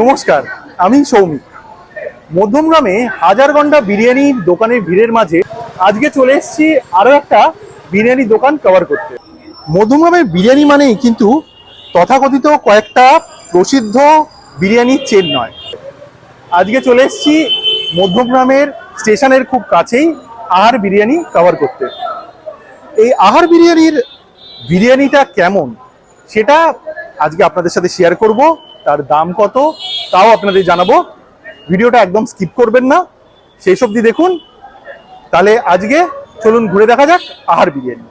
নমস্কার, আমি সৌমিক। মধ্যমগ্রামে হাজার ঘণ্টা বিরিয়ানির দোকানের ভিড়ের মাঝে আজকে চলে এসেছি আরও একটা বিরিয়ানি দোকান কভার করতে। মধ্যমগ্রামের বিরিয়ানি মানেই কিন্তু তথাকথিত কয়েকটা প্রসিদ্ধ বিরিয়ানির চেন নয়। আজকে চলে এসেছি মধ্যমগ্রামের স্টেশনের খুব কাছেই আহার বিরিয়ানি কভার করতে। এই আহার বিরিয়ানির বিরিয়ানিটা কেমন, সেটা আজকে আপনাদের সাথে শেয়ার করব। তার দাম কত তাও আপনাদের জানাব। ভিডিওটা একদম স্কিপ করবেন না। সেই সবজি দেখুন। তাহলে আজকে চলুন ঘুরে দেখা যাক আহার বিরিয়ানি।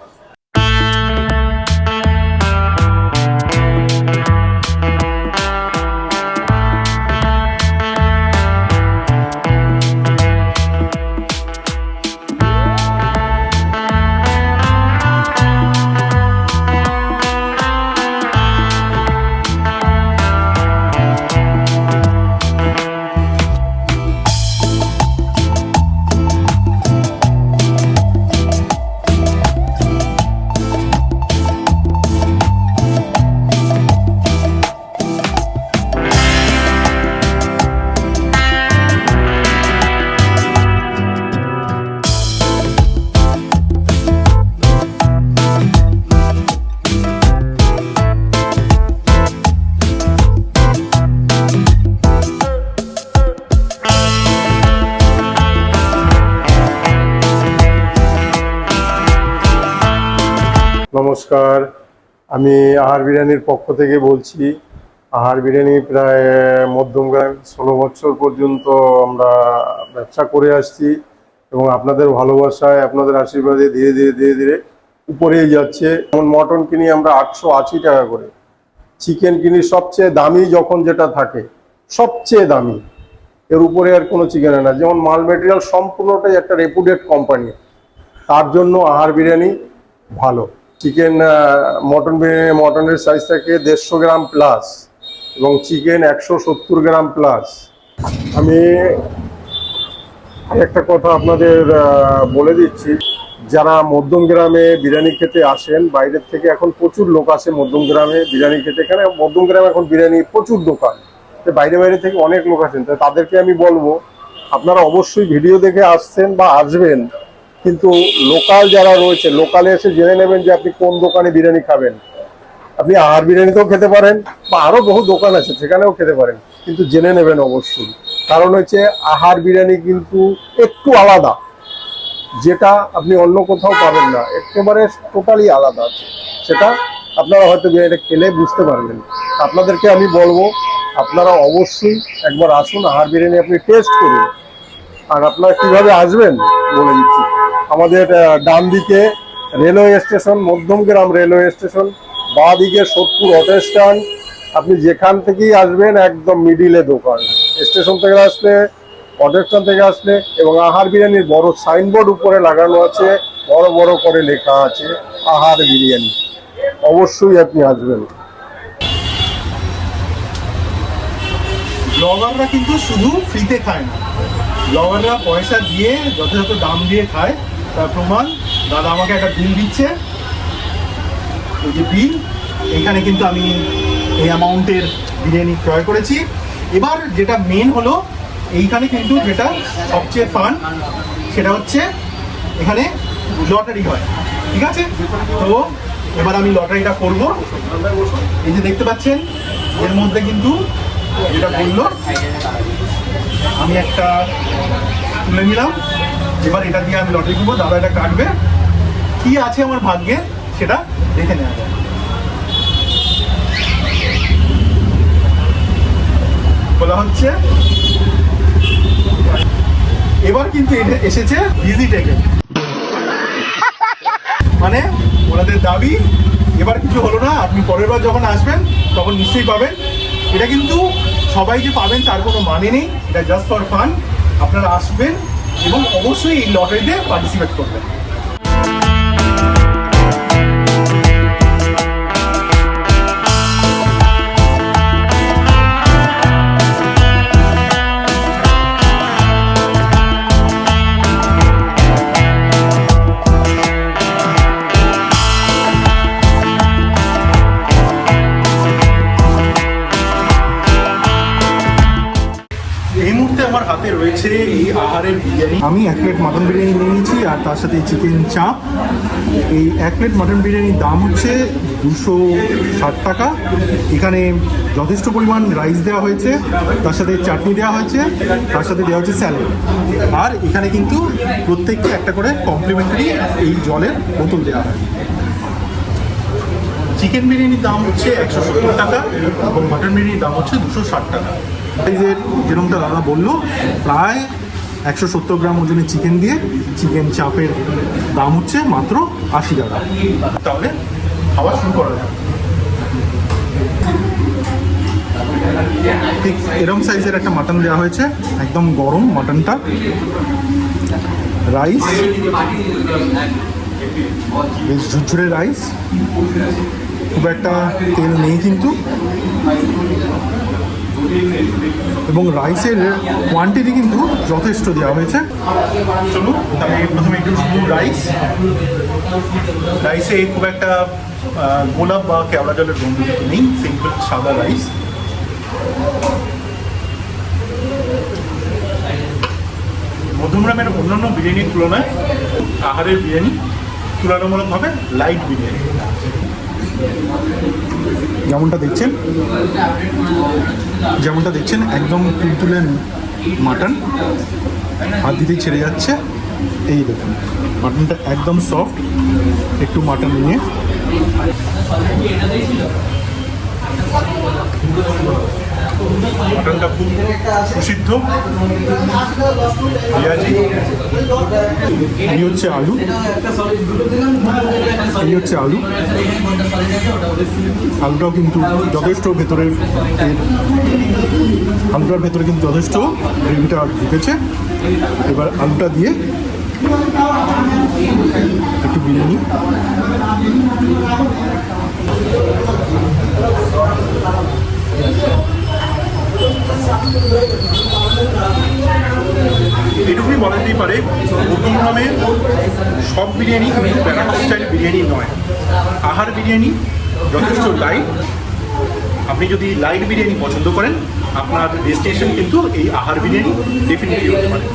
নমস্কার। আমি আহার বিরিয়ানির পক্ষ থেকে বলছি, আহার বিরিয়ানি প্রায় মধ্যমগ্রাম ষোলো বছর পর্যন্ত আমরা ব্যবসা করে আসছি এবং আপনাদের ভালোবাসায়, আপনাদের আশীর্বাদে ধীরে ধীরে ধীরে ধীরে উপরেই যাচ্ছে। যেমন মটন কিনি আমরা আটশো আশি টাকা করে, চিকেন কিনি সবচেয়ে দামি যখন যেটা থাকে, সবচেয়ে দামি। এর উপরে আর কোনো চিকেন হয় না যেমন মাল মেটেরিয়াল সম্পূর্ণটাই একটা রেপুটেড কোম্পানি। তার জন্য আহার বিরিয়ানি ভালো। চিকেন মটন বিরিয়ানি মটনের সাইজ থাকে দেড়শো গ্রাম প্লাস এবং চিকেন একশো সত্তর গ্রাম প্লাস আমি একটা কথা আপনাদের বলে দিচ্ছি। যারা মধ্যম গ্রামে বিরিয়ানি খেতে আসেন, বাইরের থেকে এখন প্রচুর লোক আসে মধ্যম গ্রামে বিরিয়ানি খেতে। এখানে মধ্যম গ্রামে এখন বিরিয়ানি প্রচুর দোকান। বাইরে বাইরে থেকে অনেক লোক আসেন। তাদেরকে আমি বলব, আপনারা অবশ্যই ভিডিও দেখে আসছেন বা আসবেন। কিন্তু লোকাল যারা রয়েছে, লোকালে এসে জেনে নেবেন যে আপনি কোন দোকানে বিরিয়ানি খাবেন। আপনি আহার বিরিয়ানিতেও খেতে পারেন, বা আরও বহু দোকান আছে সেখানেও খেতে পারেন, কিন্তু জেনে নেবেন অবশ্যই। কারণ হচ্ছে আহার বিরিয়ানি কিন্তু একটু আলাদা, যেটা আপনি অন্য কোথাও পাবেন না, একেবারে টোটালি আলাদা আছে। সেটা আপনারা হয়তো বিরিয়ানিটা খেলে বুঝতে পারবেন। আপনাদেরকে আমি বলব, আপনারা অবশ্যই একবার আসুন, আহার বিরিয়ানি আপনি টেস্ট করুন। আর আপনারা কীভাবে আসবেন বলে দিচ্ছি। আমাদের ডান দিকে railway station Madhyamgram railway station, বাঁ দিকে সোদপুর অটো স্ট্যান্ড আপনি যেখান থেকেই আসবেন, একদম মিডিলে দোকান। স্টেশন থেকে আসলে অটো স্ট্যান্ড থেকে আসলে, এবং আহার বিরিয়ানির বড় সাইনবোর্ড উপরে লাগানো আছে, বড় বড় করে লেখা আছে, আহার বিরিয়ানি। অবশ্যই আপনি আসবেন। ব্লগাররা কিন্তু শুধু ফ্রিতে খায় না। ব্লগাররা পয়সা দিয়ে যথাযথ দাম দিয়ে খায়। তার প্রমাণ, দাদা আমাকে একটা বিল দিচ্ছে। এই যে বিল এখানে কিন্তু আমি এই অ্যামাউন্টের বিরিয়ানি ক্রয় করেছি। এবার যেটা মেন হলো, এইখানে কিন্তু যেটা সবচেয়ে ফান সেটা হচ্ছে এখানে লটারি হয়। ঠিক আছে? তো এবার আমি লটারিটা করব। এই যে দেখতে পাচ্ছেন, এর মধ্যে কিন্তু যেটা বলল আমি একটা তুলে নিলাম। এবার এটা দিয়ে আমি লটারি করব। দাদা এটা কাটবে। কি আছে আমার ভাগ্যে, সেটা দেখে নেওয়া যায় বলা হচ্ছে, এবার কিন্তু এসেছে বিজি টেকে মানে ওনাদের দাবি, এবার কিছু হলো না। আপনি পরের বার যখন আসবেন, তখন নিশ্চয়ই পাবেন। এটা কিন্তু সবাই যে পাবেন, তার কোনো মানে নেই। এটা জাস্ট ফর ফান আপনারা আসবেন এবং অবশ্যই এই লটারিতে পার্টিসিপেট করবেন। এই বিরিয়ানি। আমি এক প্লেট মাটন বিরিয়ানি নিয়ে নিয়েছি, আর তার সাথে চিকেন চাপ এই এক প্লেট মাটন বিরিয়ানির দাম হচ্ছে দুশো ষাট টাকা। এখানে যথেষ্ট পরিমাণ রাইস দেওয়া হয়েছে, তার সাথে চাটনি দেওয়া হয়েছে, তার সাথে দেওয়া হচ্ছে স্যালাড আর এখানে কিন্তু প্রত্যেককে একটা করে কমপ্লিমেন্টারি এই জলের বোতল দেওয়া হয়। চিকেন বিরিয়ানির দাম হচ্ছে একশো সত্তর টাকা, এবং মাটন বিরিয়ানির দাম হচ্ছে দুশো ষাট টাকা। যেরকমটা দাদা বলল, প্রায় একশো সত্তর গ্রাম ওজনের চিকেন দিয়ে চিকেন চাপের দাম হচ্ছে মাত্র আশি টাকা। তাহলে খাওয়া শুরু করা যাক। ঠিক এরম সাইজের একটা মাটন দেওয়া হয়েছে, একদম গরম মাটনটা রাইস বেশ ঝুরঝুরে রাইস খুব একটা তেল নেই কিন্তু। এবং রাইসের কোয়ান্টিটি কিন্তু যথেষ্ট দেওয়া হয়েছে। চলুন, তাহলে প্রথমে একটু শুধু রাইস রাইসে খুব একটা গোলাপ বা কেওড়া জলের গন্ধ কিন্তু নেই সিম্পল সাদা রাইস মধ্যমগ্রামের অন্যান্য বিরিয়ানির তুলনায় আহারের বিরিয়ানি তুলনামূলকভাবে লাইট বিরিয়ানি। যেমনটা দেখছেন যেমনটা দেখছেন, একদম তুলতুলে মাটন। হাত দিতেই ছেড়ে যাচ্ছে। এই দেখুন, মাটনটা একদম সফট একটু মাটন নিয়ে। মাটনটা খুব সুসিদ্ধ পেঁয়াজি এই হচ্ছে আলু। এই হচ্ছে আলু। আলুটাও কিন্তু যথেষ্ট ভেতরে আলুটার ভেতরে কিন্তু যথেষ্ট গ্রেভিটা ঢুকেছে। এবার আলুটা দিয়ে একটু বিরিয়ানি। এটুকুই বলা যেতেই পারে নামে সব বিরিয়ানি কিন্তু স্টাইল বিরিয়ানি নয়। আহার বিরিয়ানি যথেষ্ট লাইট আপনি যদি লাইট বিরিয়ানি পছন্দ করেন, আপনার ডেস্টিনেশন কিন্তু এই আহার বিরিয়ানি ডেফিনেটলি হতে পারে।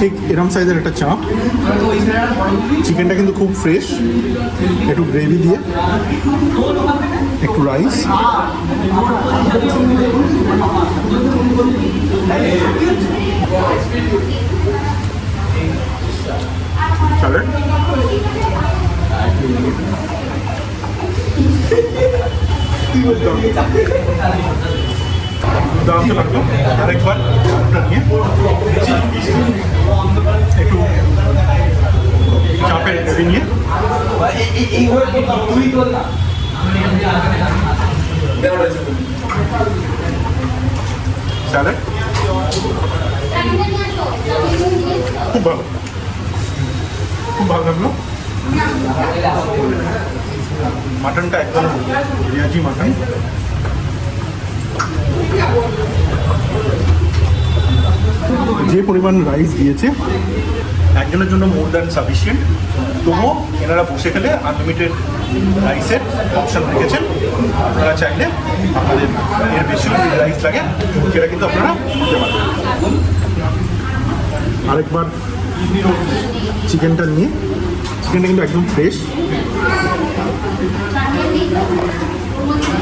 ঠিক এরম সাইজের একটা চাপ। চিকেনটা কিন্তু খুব ফ্রেশ একটু গ্রেভি দিয়ে, একটু রাইস স্যালাড দুর্দান্ত লাগল আরেকবার ওটা নিয়ে একটু চাপের গ্রেভি নিয়ে স্যালাড খুব ভালো খুব ভালো লাগল মাটনটা একদম পেঁয়াজি মাটন যে পরিমাণ রাইস দিয়েছে, একজনের জন্য মোর দ্যান সাফিসিয়েন্ট তবুও এনারা বসে খেলে আনলিমিটেড রাইসের অপশন রেখেছেন। আপনারা চাইলে আপনাদের এর বেশিও যদি রাইস লাগে, সেটা কিন্তু আপনারা দিতে পারেন আরেকবার চিকেনটা নিয়ে। চিকেনটা কিন্তু একদম ফ্রেশ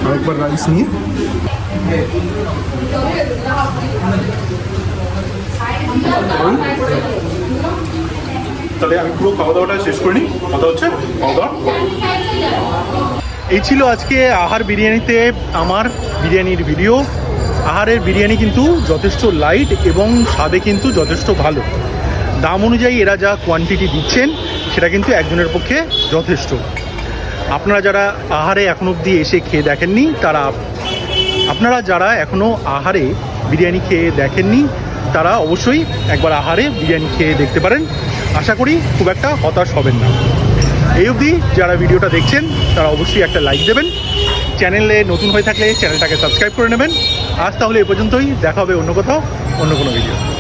আরেকবার রাইস নিয়ে। তাহলে আমি পুরো খাওয়া দাওয়াটা শেষ করে নিই। কথা হচ্ছে খাওয়া দাওয়া এই ছিল আজকে আহার বিরিয়ানিতে আমার বিরিয়ানির ভিডিও আহারের বিরিয়ানি কিন্তু যথেষ্ট লাইট এবং স্বাদে কিন্তু যথেষ্ট ভালো। দাম অনুযায়ী এরা যা কোয়ান্টিটি দিচ্ছেন, সেটা কিন্তু একজনের পক্ষে যথেষ্ট। আপনারা যারা আহারে এখন অবধি এসে খেয়ে দেখেননি, তারা আপনারা যারা এখনও আহারে বিরিয়ানি খেয়ে দেখেননি, তারা অবশ্যই একবার আহারে বিরিয়ানি খেয়ে দেখতে পারেন। আশা করি খুব একটা হতাশ হবেন না। এই অবধি যারা ভিডিওটা দেখছেন, তারা অবশ্যই একটা লাইক দেবেন। চ্যানেলে নতুন হয়ে থাকলে চ্যানেলটাকে সাবস্ক্রাইব করে নেবেন। আজ তাহলে এ পর্যন্তই। দেখা হবে অন্য কোথাও, অন্য কোনো ভিডিও।